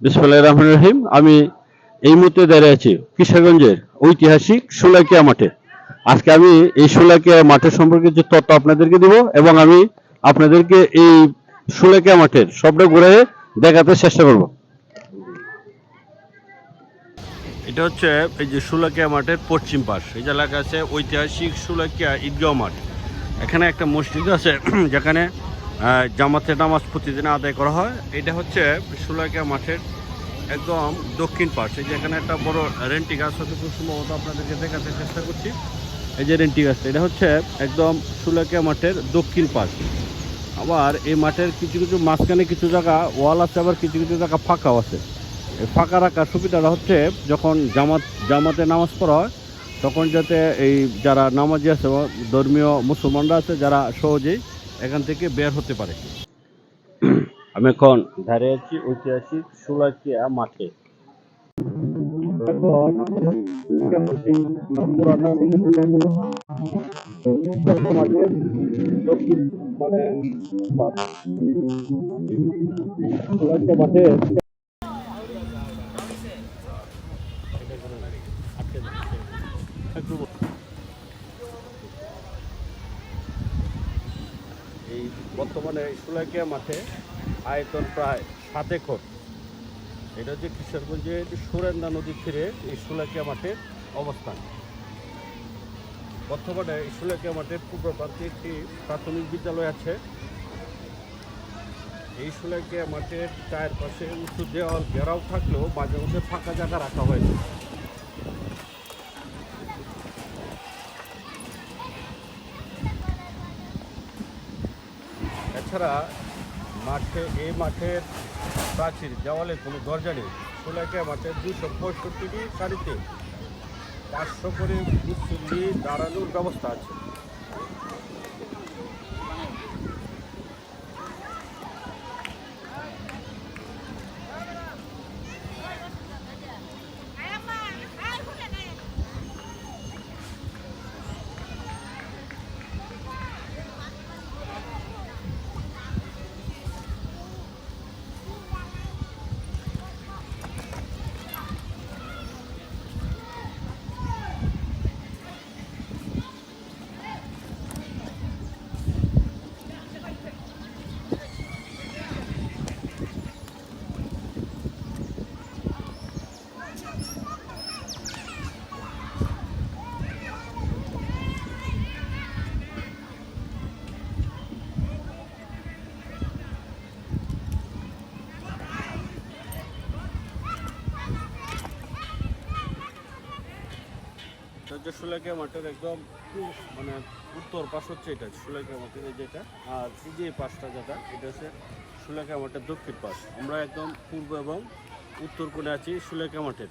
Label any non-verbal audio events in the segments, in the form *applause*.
বিসমুল্লাহ রহমান রহিম। আমি এই মুহূর্তে দাঁড়িয়ে আছি কিশোরগঞ্জের ঐতিহাসিক সুলাকিয়া মাঠে। আজকে আমি এই সুলাকিয়া মাঠের সম্পর্কে যে তথ্য আপনাদেরকে দিব এবং আমি আপনাদেরকে এই সুলাকিয়া মাঠের সবটা ঘুরে দেখাতে চেষ্টা করব। এটা হচ্ছে এই যে সুলাকিয়া মাঠের পশ্চিম পাশ। এই যে এলাকা আছে ঐতিহাসিক সুলাকিয়া ঈদগাঁও মাঠ। এখানে একটা মসজিদ আছে, *clears throat* যেখানে জামাতে নামাজ প্রতিদিন আদায় করা হয়। এটা হচ্ছে সুলাকিয়া মাঠের একদম দক্ষিণ পাশ এই যে এখানে একটা বড় রেন্টি গাছ হতে খুব সম্ভবত আপনাদেরকে দেখাতে চেষ্টা করছি। এই যে রেন্টি গাছটা, এটা হচ্ছে একদম সুলাকিয়া মাঠের দক্ষিণ পাশ আবার এই মাঠের কিছু কিছু মাঝখানে কিছু জায়গা, ওয়াল আছে, আবার কিছু কিছু জায়গা ফাঁকাও আছে। এই ফাঁকা রাখার সুবিধাটা হচ্ছে যখন জামাত, জামাতে নামাজ পড়া হয়, তখন যাতে এই যারা নামাজি আছে, ধর্মীয় মুসলমানরা আছে, যারা সহজেই এখান থেকে বের হতে পারে। আমি এখন দাঁড়িয়ে আছি ঐতিহাসিক সুলাকিয়া মাঠে। এই বর্তমানে সুলাকিয়া মাঠে আয়তন প্রায় সাত একর। এটা হচ্ছে কিশোরগঞ্জের সুরেন্দা নদীর তীরে এই সুলাকিয়া মাঠের অবস্থান। বর্তমানে এই সুলাকিয়া মাঠের পূর্ব প্রান্তে একটি প্রাথমিক বিদ্যালয় আছে। এই সুলাকিয়া মাঠের চায়ের পাশে উঁচু দেওয়াল ঘেরাও থাকলেও মাঝে মধ্যে ফাঁকা জায়গা রাখা হয়েছে। এছাড়া মাঠে এই মাঠের প্রাচীর দেওয়ালে কোনো দরজা নেই। সুলাকিয়া মাঠের দুশো পঁয়ষট্টিটি সারিতে পাঁচশো করে দাঁড়ানোর ব্যবস্থা আছে। এটা হচ্ছে মাঠের একদম মানে উত্তর পাশ হচ্ছে এটা সুলাকিয়া মাঠের এই যেটা, আর এই যে পাশটা যেটা, এটা হচ্ছে সুলাকিয়া মাঠের দক্ষিণ পাশ। আমরা একদম পূর্ব এবং উত্তর কোণে আছি সুলাকিয়া মাঠের।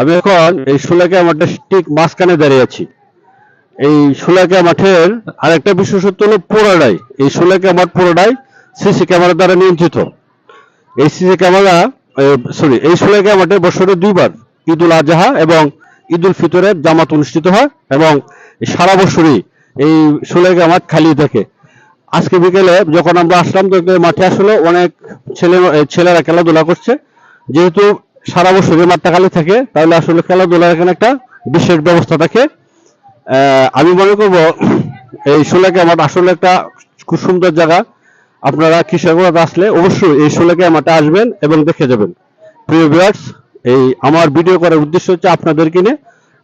আমি এখন এই সুলেখা মাঠের ঠিক মাঝখানে দাঁড়িয়ে আছি। এই সুলেখা মাঠের আরেকটা বিশেষত্ব হলো পুরোটাই এই সুলেখা মাঠ পুরোটাই সিসি ক্যামেরা দ্বারা নিয়ন্ত্রিত। এই সিসি ক্যামেরা সরি এই সুলেখা মাঠে বছরে দুইবার ঈদুল আজহা এবং ঈদুল ফিতরের জামাত অনুষ্ঠিত হয় এবং সারা বছরই এই সুলেখা মাঠ খালি থাকে। আজকে বিকেলে যখন আমরা আসলাম মাঠে আসলে অনেক ছেলে ছেলেরা খেলাধুলা করছে। যেহেতু সারা বছর এই মাঠটা খালি থাকে, তাহলে আসলে খেলাধুলার এখানে একটা বিশেষ ব্যবস্থা থাকে। আমি মনে করব, এই সুলেখা মাঠ আসলে একটা খুব সুন্দর জায়গা। আপনারা কৃষকরা আসলে অবশ্যই এই সুলেখা মাঠে আসবেন এবং দেখে যাবেন। প্রিয় ভিউয়ার্স এই আমার ভিডিও করার উদ্দেশ্য হচ্ছে আপনাদেরকে নিয়ে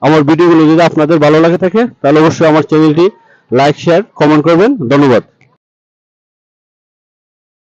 আমার ভিডিওগুলো যদি আপনাদের ভালো লাগে থাকে, তাহলে অবশ্যই আমার চ্যানেলটি লাইক শেয়ার কমেন্ট করবেন। ধন্যবাদ।